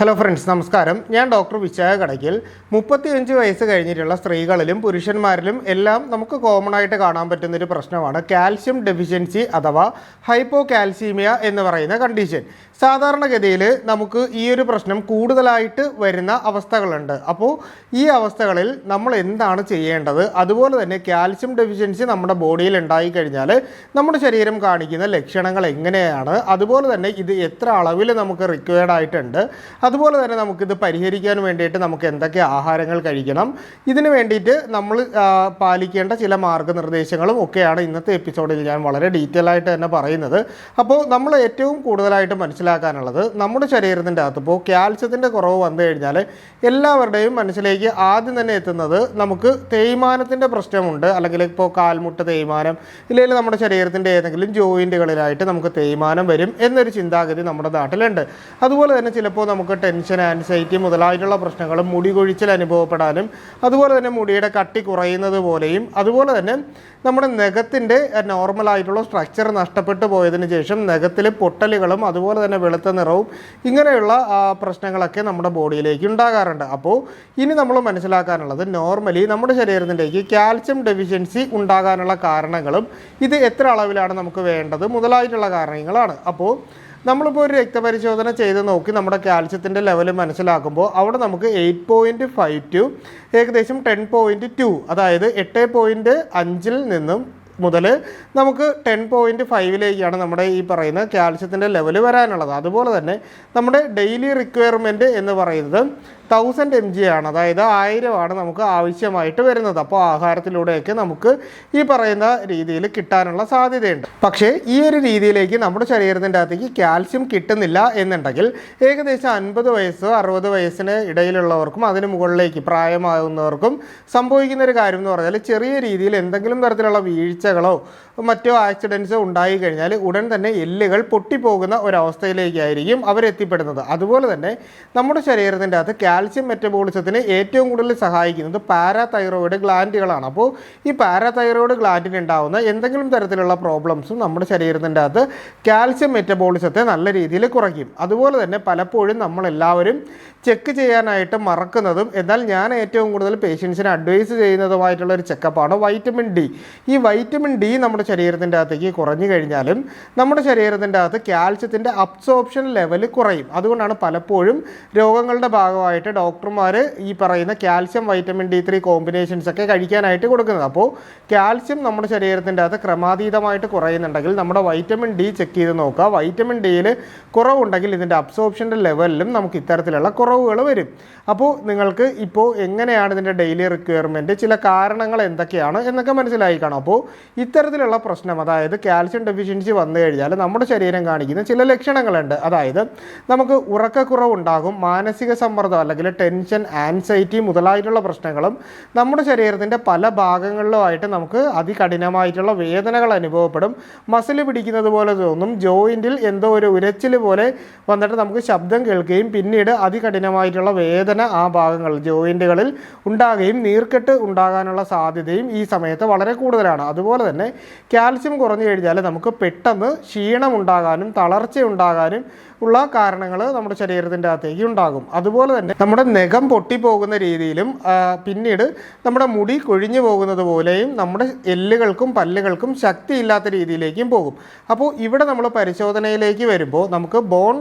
Hello friends നമസ്കാരം. ഞാൻ doctor Vishakha Kadakkal. മുപ്പത്തിയഞ്ച് വയസ്സ് കഴിഞ്ഞിട്ടുള്ള സ്ത്രീകളിലും പുരുഷന്മാരിലും എല്ലാം നമുക്ക് കോമൺ ആയിട്ട് കാണാൻ പറ്റുന്നൊരു പ്രശ്നമാണ് കാൽഷ്യം ഡെഫിഷ്യൻസി അഥവാ ഹൈപ്പോ കാൽസീമിയ എന്ന് പറയുന്ന കണ്ടീഷൻ സാധാരണഗതിയിൽ നമുക്ക് ഈ ഒരു പ്രശ്നം കൂടുതലായിട്ട് വരുന്ന അവസ്ഥകളുണ്ട്. അപ്പോൾ ഈ അവസ്ഥകളിൽ നമ്മൾ എന്താണ് ചെയ്യേണ്ടത്? അതുപോലെ തന്നെ കാൽഷ്യം ഡെഫിഷ്യൻസി നമ്മുടെ ബോഡിയിൽ ഉണ്ടായി കഴിഞ്ഞാൽ നമ്മുടെ ശരീരം കാണിക്കുന്ന ലക്ഷണങ്ങൾ എങ്ങനെയാണ്? അതുപോലെ തന്നെ ഇത് എത്ര അളവിൽ നമുക്ക് റിക്വയർഡ് ആയിട്ടുണ്ട്? അതുപോലെ തന്നെ നമുക്കിത് പരിഹരിക്കാൻ വേണ്ടിയിട്ട് നമുക്ക് എന്തൊക്കെ ആഹാരങ്ങൾ കഴിക്കണം. ഇതിന് വേണ്ടിയിട്ട് നമ്മൾ പാലിക്കേണ്ട ചില മാർഗനിർദ്ദേശങ്ങളും ഒക്കെയാണ് ഇന്നത്തെ എപ്പിസോഡിൽ ഞാൻ വളരെ ഡീറ്റെയിൽ ആയിട്ട് തന്നെ പറയുന്നത്. അപ്പോൾ നമ്മൾ ഏറ്റവും കൂടുതലായിട്ട് മനസ്സിലാക്കാനുള്ളത് നമ്മുടെ ശരീരത്തിന്റെ അകത്ത് ഇപ്പോൾ കാൽസ്യത്തിന്റെ കുറവ് വന്നു കഴിഞ്ഞാൽ എല്ലാവരുടെയും മനസ്സിലേക്ക് ആദ്യം തന്നെ എത്തുന്നത് നമുക്ക് തേയ്മാനത്തിന്റെ പ്രശ്നമുണ്ട്. അല്ലെങ്കിൽ ഇപ്പോൾ കാൽമുട്ട് തേയ്മാനം ഇല്ലെങ്കിൽ നമ്മുടെ ശരീരത്തിന്റെ ഏതെങ്കിലും ജോയിന്റുകളിലായിട്ട് നമുക്ക് തേയ്മാനം വരും എന്നൊരു ചിന്താഗതി നമ്മുടെ നാട്ടിലുണ്ട്. അതുപോലെ തന്നെ ചിലപ്പോൾ നമുക്ക് ടെൻഷൻ ആൻസൈറ്റി മുതലായിട്ടുള്ള പ്രശ്നങ്ങളും മുടി കൊഴിച്ചിൽ അനുഭവപ്പെടാനും അതുപോലെ തന്നെ മുടിയുടെ കട്ടി കുറയുന്നത് പോലെയും അതുപോലെ തന്നെ നമ്മുടെ നഖത്തിന്റെ നോർമലായിട്ടുള്ള സ്ട്രക്ചർ നഷ്ടപ്പെട്ടു പോയതിന് ശേഷം നഖത്തിൽ പൊട്ടലുകളും അതുപോലെ തന്നെ വെളുത്ത നിറവും ഇങ്ങനെയുള്ള പ്രശ്നങ്ങളൊക്കെ നമ്മുടെ ബോഡിയിലേക്ക് ഉണ്ടാകാറുണ്ട്. അപ്പോൾ ഇനി നമ്മൾ മനസ്സിലാക്കാനുള്ളത് നോർമലി നമ്മുടെ ശരീരത്തിലേക്ക് കാൽസ്യം ഡെഫിഷ്യൻസി ഉണ്ടാകാനുള്ള കാരണങ്ങളും ഇത് എത്ര അളവിലാണ് നമുക്ക് വേണ്ടത് മുതലായിട്ടുള്ള കാരണങ്ങളാണ്. അപ്പോൾ നമ്മളിപ്പോൾ ഒരു രക്തപരിശോധന ചെയ്ത് നോക്കി നമ്മുടെ കാൽസ്യത്തിന്റെ ലെവൽ മനസ്സിലാക്കുമ്പോൾ അവിടെ നമുക്ക് എയ്റ്റ് പോയിന്റ് ഫൈവ് ടു ഏകദേശം ടെൻ പോയിന്റ് ടു അതായത് എട്ട് പോയിന്റ് അഞ്ചിൽ നിന്നും മുതൽ നമുക്ക് ടെൻ പോയിന്റ് ഫൈവിലേക്കാണ് നമ്മുടെ ഈ പറയുന്ന കാൽസ്യത്തിന്റെ ലെവൽ വരാനുള്ളത്. അതുപോലെ തന്നെ നമ്മുടെ ഡെയിലി റിക്വയർമെന്റ് എന്ന് പറയുന്നത് തൗസൻഡ് എം ജി ആണ്. അതായത് ആയിരമാണ് നമുക്ക് ആവശ്യമായിട്ട് വരുന്നത്. അപ്പോൾ ആഹാരത്തിലൂടെയൊക്കെ നമുക്ക് ഈ പറയുന്ന രീതിയിൽ കിട്ടാനുള്ള സാധ്യതയുണ്ട്. പക്ഷേ ഈ ഒരു രീതിയിലേക്ക് നമ്മുടെ ശരീരത്തിന്റെ അകത്തേക്ക് കാൽസ്യം കിട്ടുന്നില്ല എന്നുണ്ടെങ്കിൽ ഏകദേശം അൻപത് വയസ്സ് അറുപത് വയസ്സിന് ഇടയിലുള്ളവർക്കും അതിന് മുകളിലേക്ക് പ്രായമാകുന്നവർക്കും സംഭവിക്കുന്ന ഒരു കാര്യം എന്ന് പറഞ്ഞാൽ ചെറിയ രീതിയിൽ എന്തെങ്കിലും തരത്തിലുള്ള വീഴ്ചകളോ മറ്റോ ആക്സിഡൻസോ ഉണ്ടായി കഴിഞ്ഞാൽ ഉടൻ തന്നെ എല്ലുകൾ പൊട്ടിപ്പോകുന്ന ഒരവസ്ഥയിലേക്കായിരിക്കും അവരെത്തിപ്പെടുന്നത്. അതുപോലെ തന്നെ നമ്മുടെ ശരീരത്തിന്റെ അകത്ത് കാൽസ്യം മെറ്റബോളിസത്തിന് ഏറ്റവും കൂടുതൽ സഹായിക്കുന്നത് പാരാതൈറോയിഡ് ഗ്ലാൻഡുകളാണ്. അപ്പോൾ ഈ പാരാതൈറോയിഡ് ഗ്ലാൻഡിന് ഉണ്ടാകുന്ന എന്തെങ്കിലും തരത്തിലുള്ള പ്രോബ്ലംസും നമ്മുടെ ശരീരത്തിന്റെ അകത്ത് കാൽസ്യം മെറ്റബോളിസത്തെ നല്ല രീതിയിൽ കുറയ്ക്കും. അതുപോലെ തന്നെ പലപ്പോഴും നമ്മളെല്ലാവരും ചെക്ക് ചെയ്യാനായിട്ട് മറക്കുന്നതും എന്നാൽ ഞാൻ ഏറ്റവും കൂടുതൽ പേഷ്യൻസിന് അഡ്വൈസ് ചെയ്യുന്നതുമായിട്ടുള്ള ഒരു ചെക്കപ്പാണ് വൈറ്റമിൻ ഡി ഈ വൈറ്റമിൻ ഡി നമ്മുടെ ശരീരത്തിന്റെ അകത്തേക്ക് കുറഞ്ഞു കഴിഞ്ഞാലും നമ്മുടെ ശരീരത്തിന്റെ അകത്ത് കാൽസ്യത്തിന്റെ അബ്സോർപ്ഷൻ ലെവൽ കുറയും. അതുകൊണ്ടാണ് പലപ്പോഴും രോഗങ്ങളുടെ ഭാഗമായിട്ട് ഡോക്ടർമാർ ഈ പറയുന്ന calcium vitamin D three combinations ഒക്കെ കഴിക്കാനായിട്ട് കൊടുക്കുന്നത്. അപ്പോൾ കാൽസ്യം നമ്മുടെ ശരീരത്തിന്റെ അകത്ത് ക്രമാതീതമായിട്ട് കുറയുന്നുണ്ടെങ്കിൽ നമ്മുടെ വൈറ്റമിൻ ഡി ചെക്ക് ചെയ്ത് നോക്കുക. വൈറ്റമിൻ ഡിയിൽ കുറവുണ്ടെങ്കിൽ ഇതിന്റെ അബ്സോർപ്ഷന്റെ ലെവലിലും നമുക്ക് ഇത്തരത്തിലുള്ള കുറവുകൾ വരും. അപ്പോൾ നിങ്ങൾക്ക് ഇപ്പോൾ എങ്ങനെയാണ് ഇതിന്റെ ഡെയിലി റിക്വയർമെന്റ് ചില കാരണങ്ങൾ എന്തൊക്കെയാണ് എന്നൊക്കെ മനസ്സിലായി കാണാം. അപ്പോൾ ഇത്തരത്തിലുള്ള പ്രശ്നം അതായത് കാൽസ്യം ഡെഫിഷ്യൻസി വന്നു കഴിഞ്ഞാൽ നമ്മുടെ ശരീരം കാണിക്കുന്ന ചില ലക്ഷണങ്ങളുണ്ട്. അതായത് നമുക്ക് ഉറക്കക്കുറവുണ്ടാകും മാനസിക സമ്മർദ്ദം അല്ലെങ്കിൽ ടെൻഷൻ ആൻസൈറ്റി മുതലായിട്ടുള്ള പ്രശ്നങ്ങളും നമ്മുടെ ശരീരത്തിന്റെ പല ഭാഗങ്ങളിലുമായിട്ട് നമുക്ക് അതികഠിനമായിട്ടുള്ള വേദനകൾ അനുഭവപ്പെടും. മസിൽ പിടിക്കുന്നത് പോലെ തോന്നും ജോയിന്റിൽ എന്തോ ഒരു ഉരച്ചിൽ പോലെ വന്നിട്ട് നമുക്ക് ശബ്ദം കേൾക്കുകയും പിന്നീട് അതികഠിനമായിട്ടുള്ള വേദന ആ ഭാഗങ്ങളിൽ ജോയിന്റുകളിൽ ഉണ്ടാകുകയും നീർക്കെട്ട് ഉണ്ടാകാനുള്ള സാധ്യതയും ഈ സമയത്ത് വളരെ കൂടുതലാണ്. അതുപോലെ തന്നെ കാൽസ്യം കുറഞ്ഞു കഴിഞ്ഞാൽ നമുക്ക് പെട്ടെന്ന് ക്ഷീണം ഉണ്ടാകാനും തളർച്ച ഉണ്ടാകാനും ഉള്ള കാരണങ്ങൾ നമ്മുടെ ശരീരത്തിന്റെ അകത്തേക്ക് ഉണ്ടാകും. അതുപോലെ തന്നെ നമ്മുടെ നഖം പൊട്ടിപ്പോകുന്ന രീതിയിലും പിന്നീട് നമ്മുടെ മുടി കൊഴിഞ്ഞു പോകുന്നത് പോലെയും നമ്മുടെ എല്ലുകൾക്കും പല്ലുകൾക്കും ശക്തിയില്ലാത്ത രീതിയിലേക്കും പോകും. അപ്പോൾ ഇവിടെ നമ്മൾ പരിശോധനയിലേക്ക് വരുമ്പോൾ നമുക്ക് ബോൺ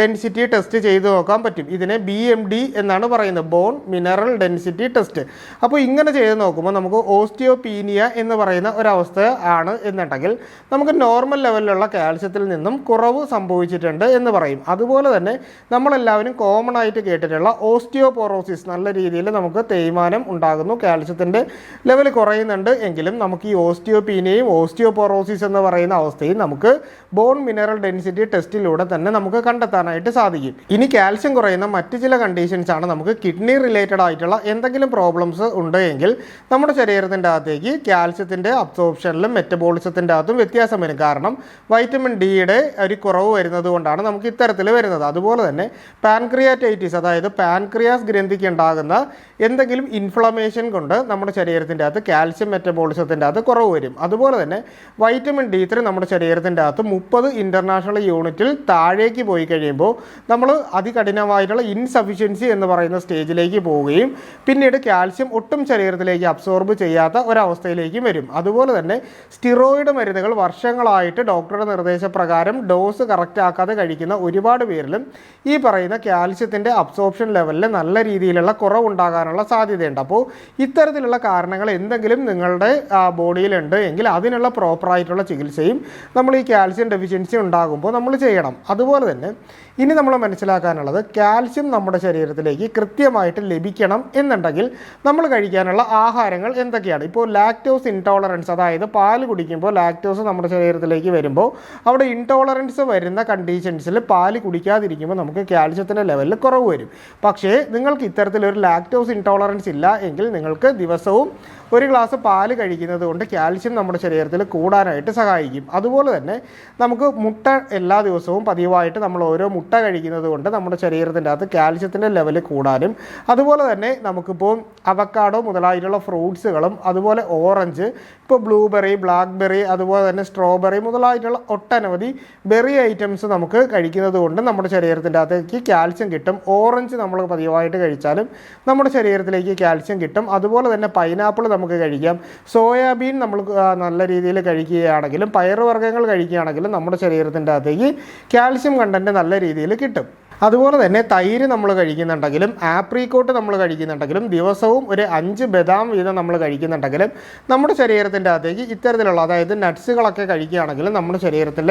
ഡെൻസിറ്റി ടെസ്റ്റ് ചെയ്ത് നോക്കാൻ പറ്റും. ഇതിനെ ബി എം ഡി എന്നാണ് പറയുന്നത്. ബോൺ മിനറൽ ഡെൻസിറ്റി ടെസ്റ്റ് അപ്പോൾ ഇങ്ങനെ ചെയ്ത് നോക്കുമ്പോൾ നമുക്ക് ഓസ്റ്റിയോപീനിയ എന്ന് പറയുന്ന ഒരവസ്ഥ ആണ് എന്നുണ്ടെങ്കിൽ നമുക്ക് നോർമൽ ലെവലിലുള്ള കാൽസ്യത്തിൽ നിന്നും കുറവ് സംഭവിച്ചിട്ടുണ്ട് എന്ന് പറയും. അതുപോലെ തന്നെ നമ്മളെല്ലാവരും കോമൺ ആയിട്ട് കേട്ടിട്ടുള്ള ഓസ്റ്റിയോപോറോസിസ് നല്ല രീതിയിൽ നമുക്ക് തേയ്മാനം ഉണ്ടാകുന്നു. കാൽസ്യത്തിന്റെ ലെവൽ കുറയുന്നുണ്ട് എങ്കിലും നമുക്ക് ഈ ഓസ്റ്റിയോപീനിയയും ഓസ്റ്റിയോപോറോസിസ് എന്ന് പറയുന്ന അവസ്ഥയും നമുക്ക് ബോൺ മിനറൽ ഡെൻസിറ്റി ടെസ്റ്റിലൂടെ തന്നെ നമുക്ക് കണ്ടെത്താനായിട്ട് സാധിക്കും. ഇനി കാൽസ്യം കുറയുന്ന മറ്റ് ചില കണ്ടീഷൻസ് ആണ് നമുക്ക് കിഡ്നി റിലേറ്റഡ് ആയിട്ടുള്ള എന്തെങ്കിലും പ്രോബ്ലംസ് ഉണ്ടെങ്കിൽ നമ്മുടെ ശരീരത്തിന്റെ അകത്തേക്ക് കാൽസ്യത്തിന്റെ അബ്സോർപ്ഷനിലും മെറ്റബോളിസത്തിന്റെ അകത്തും വ്യത്യാസം വരും. കാരണം വൈറ്റമിൻ ഡിയുടെ ഒരു കുറവ് വരുന്നത് കൊണ്ടാണ് നമുക്ക് ഇത്തരത്തിൽ വരുന്നത്. അതുപോലെ തന്നെ പാൻക്രിയാറ്റൈറ്റിസ് അതായത് പാൻക്രിയാസ് ഗ്രന്ഥിക്ക് ഉണ്ടാകുന്ന എന്തെങ്കിലും ഇൻഫ്ലമേഷൻ കൊണ്ട് നമ്മുടെ ശരീരത്തിന്റെ അകത്ത് കാൽസ്യം മെറ്റബോളിസത്തിന്റെ അകത്ത് കുറവ് വരും. അതുപോലെ തന്നെ വൈറ്റമിൻ ഡി ത്രീ നമ്മുടെ ശരീരത്തിന്റെ അകത്ത് മുപ്പത് ഇന്റർനാഷണൽ യൂണിറ്റിൽ താഴേക്ക് പോയി കഴിയുമ്പോൾ കഴിയുമ്പോൾ നമ്മൾ അതികഠിനമായിട്ടുള്ള ഇൻസഫിഷ്യൻസി എന്ന് പറയുന്ന സ്റ്റേജിലേക്ക് പോവുകയും പിന്നീട് കാൽസ്യം ഒട്ടും ശരീരത്തിലേക്ക് അബ്സോർബ് ചെയ്യാത്ത ഒരവസ്ഥയിലേക്കും വരും. അതുപോലെ തന്നെ സ്റ്റിറോയിഡ് മരുന്നുകൾ വർഷങ്ങളായിട്ട് ഡോക്ടറുടെ നിർദ്ദേശപ്രകാരം ഡോസ് കറക്റ്റ് ആക്കാതെ കഴിക്കുന്ന ഒരുപാട് പേരിലും ഈ പറയുന്ന കാൽസ്യത്തിന്റെ അബ്സോർപ്ഷൻ ലെവലിൽ നല്ല രീതിയിലുള്ള കുറവുണ്ടാകാനുള്ള സാധ്യതയുണ്ട്. അപ്പോൾ ഇത്തരത്തിലുള്ള കാരണങ്ങൾ എന്തെങ്കിലും നിങ്ങളുടെ ബോഡിയിലുണ്ട് എങ്കിൽ അതിനുള്ള പ്രോപ്പറായിട്ടുള്ള ചികിത്സയും നമ്മൾ ഈ കാൽസ്യം ഡെഫിഷ്യൻസി ഉണ്ടാകുമ്പോൾ നമ്മൾ ചെയ്യണം. അതുപോലെ തന്നെ ഇനി നമ്മൾ മനസ്സിലാക്കാനുള്ളത് കാൽസ്യം നമ്മുടെ ശരീരത്തിലേക്ക് കൃത്യമായിട്ട് ലഭിക്കണം എന്നുണ്ടെങ്കിൽ നമ്മൾ കഴിക്കാനുള്ള ആഹാരങ്ങൾ എന്തൊക്കെയാണ്? ഇപ്പോൾ ലാക്ടോസ് ഇൻടോളറൻസ് അതായത് പാൽ കുടിക്കുമ്പോൾ ലാക്ടോസ് നമ്മുടെ ശരീരത്തിലേക്ക് വരുമ്പോൾ അവിടെ ഇൻടോളറൻസ് വരുന്ന കണ്ടീഷൻസിൽ പാൽ കുടിക്കാതിരിക്കുമ്പോൾ നമുക്ക് കാൽസ്യത്തിന്റെ ലെവലിൽ കുറവ് വരും. പക്ഷേ നിങ്ങൾക്ക് ഇത്തരത്തിലൊരു ലാക്ടോസ് ഇൻടോളറൻസ് ഇല്ല എങ്കിൽ നിങ്ങൾക്ക് ദിവസവും ഒരു ഗ്ലാസ് പാൽ കഴിക്കുന്നത് കൊണ്ട് കാൽസ്യം നമ്മുടെ ശരീരത്തിൽ കൂടാനായിട്ട് സഹായിക്കും. അതുപോലെ തന്നെ നമുക്ക് മുട്ട എല്ലാ ദിവസവും പതിവായിട്ട് നമ്മൾ ഓരോ മുട്ട കഴിക്കുന്നത് കൊണ്ട് നമ്മുടെ ശരീരത്തിന്റെ അകത്ത് കാൽഷ്യത്തിന്റെ ലെവൽ കൂടാനും അതുപോലെ തന്നെ നമുക്കിപ്പോൾ അവക്കാഡോ മുതലായിട്ടുള്ള ഫ്രൂട്ട്സുകളും അതുപോലെ ഓറഞ്ച് ഇപ്പോൾ ബ്ലൂബെറി ബ്ലാക്ക്ബെറി അതുപോലെ തന്നെ സ്ട്രോബെറി മുതലായിട്ടുള്ള ഒട്ടനവധി ബെറി ഐറ്റംസ് നമുക്ക് കഴിക്കുന്നത് കൊണ്ട് നമ്മുടെ ശരീരത്തിന്റെ അകത്തേക്ക് കാൽസ്യം കിട്ടും. ഓറഞ്ച് നമ്മൾ പതിവായിട്ട് കഴിച്ചാലും നമ്മുടെ ശരീരത്തിലേക്ക് കാൽസ്യം കിട്ടും. അതുപോലെ തന്നെ പൈനാപ്പിൾ നമുക്ക് കഴിക്കാം. സോയാബീൻ നമ്മൾ നല്ല രീതിയിൽ കഴിക്കുകയാണെങ്കിലും പയറുവർഗങ്ങൾ കഴിക്കുകയാണെങ്കിലും നമ്മുടെ ശരീരത്തിന്റെ അകത്തേക്ക് കാൽസ്യം കണ്ടന്റ് നല്ല രീതിയിൽ കിട്ടും. അതുപോലെ തന്നെ തൈര് നമ്മൾ കഴിക്കുന്നുണ്ടെങ്കിലും ആപ്രിക്കോട്ട് നമ്മൾ കഴിക്കുന്നുണ്ടെങ്കിലും ദിവസവും ഒരു അഞ്ച് ബദാം വീതം നമ്മൾ കഴിക്കുന്നുണ്ടെങ്കിലും നമ്മുടെ ശരീരത്തിന്റെ അകത്തേക്ക് ഇത്തരത്തിലുള്ള അതായത് നട്ട്സുകളൊക്കെ കഴിക്കുകയാണെങ്കിലും നമ്മുടെ ശരീരത്തിൽ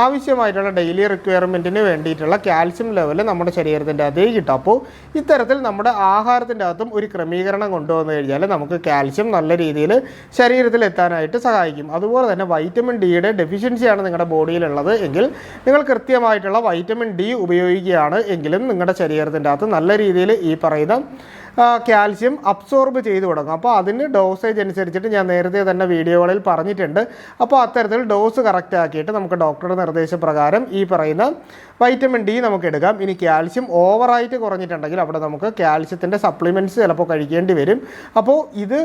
ആവശ്യമായിട്ടുള്ള ഡെയിലി റിക്വയർമെന്റിന് വേണ്ടിയിട്ടുള്ള കാൽസ്യം ലെവൽ നമ്മുടെ ശരീരത്തിന്റെ അകത്തേക്ക് കിട്ടും. അപ്പോൾ ഇത്തരത്തിൽ നമ്മുടെ ആഹാരത്തിന്റെ അകത്തും ഒരു ക്രമീകരണം കൊണ്ടുവന്നു കഴിഞ്ഞാൽ നമുക്ക് കാൽസ്യം നല്ല രീതിയിൽ ശരീരത്തിൽ എത്താനായിട്ട് സഹായിക്കും. അതുപോലെ തന്നെ വൈറ്റമിൻ ഡിയുടെ ഡെഫിഷ്യൻസിയാണ് നിങ്ങളുടെ ബോഡിയിലുള്ളത് എങ്കിൽ നിങ്ങൾ കൃത്യമായിട്ടുള്ള വൈറ്റമിൻ ഡി ഉപയോഗിക്കുകയാണ് എങ്കിലും നിങ്ങളുടെ ശരീരത്തിന്റെ അകത്ത് നല്ല രീതിയിൽ ഈ പറയുന്ന കാൽസ്യം അബ്സോർബ് ചെയ്തു തുടങ്ങും. അപ്പോൾ അതിന് ഡോസേജ് അനുസരിച്ചിട്ട് ഞാൻ നേരത്തെ തന്നെ വീഡിയോകളിൽ പറഞ്ഞിട്ടുണ്ട്. അപ്പോൾ അത്തരത്തിൽ ഡോസ് കറക്റ്റ് ആക്കിയിട്ട് നമുക്ക് ഡോക്ടറുടെ നിർദ്ദേശപ്രകാരം ഈ പറയുന്ന വൈറ്റമിൻ ഡി നമുക്ക് എടുക്കാം. ഇനി കാൽസ്യം ഓവറായിട്ട് കുറഞ്ഞിട്ടുണ്ടെങ്കിൽ അവിടെ നമുക്ക് കാൽസ്യത്തിന്റെ സപ്ലിമെന്റ്സ് ചിലപ്പോൾ കഴിക്കേണ്ടി വരും. അപ്പോൾ ഇത്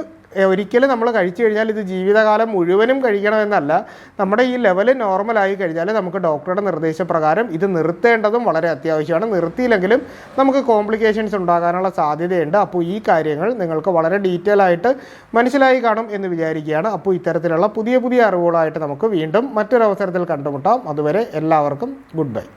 ഒരിക്കലും നമ്മൾ കഴിച്ചു കഴിഞ്ഞാൽ ഇത് ജീവിതകാലം മുഴുവനും കഴിക്കണമെന്നല്ല. നമ്മുടെ ഈ ലെവൽ നോർമലായി കഴിഞ്ഞാൽ നമുക്ക് ഡോക്ടറുടെ നിർദ്ദേശപ്രകാരം ഇത് നിർത്തേണ്ടതും വളരെ അത്യാവശ്യമാണ്. നിർത്തിയില്ലെങ്കിലും നമുക്ക് കോംപ്ലിക്കേഷൻസ് ഉണ്ടാകാനുള്ള സാധ്യതയുണ്ട്. അപ്പോൾ ഈ കാര്യങ്ങൾ നിങ്ങൾക്ക് വളരെ ഡീറ്റെയിൽ ആയിട്ട് മനസ്സിലായി കാണും എന്ന് വിചാരിക്കുകയാണ്. അപ്പോൾ ഇത്തരത്തിലുള്ള പുതിയ പുതിയ അറിവുകളായിട്ട് നമുക്ക് വീണ്ടും മറ്റൊരവസരത്തിൽ കണ്ടുമുട്ടാം. അതുവരെ എല്ലാവർക്കും ഗുഡ് ബൈ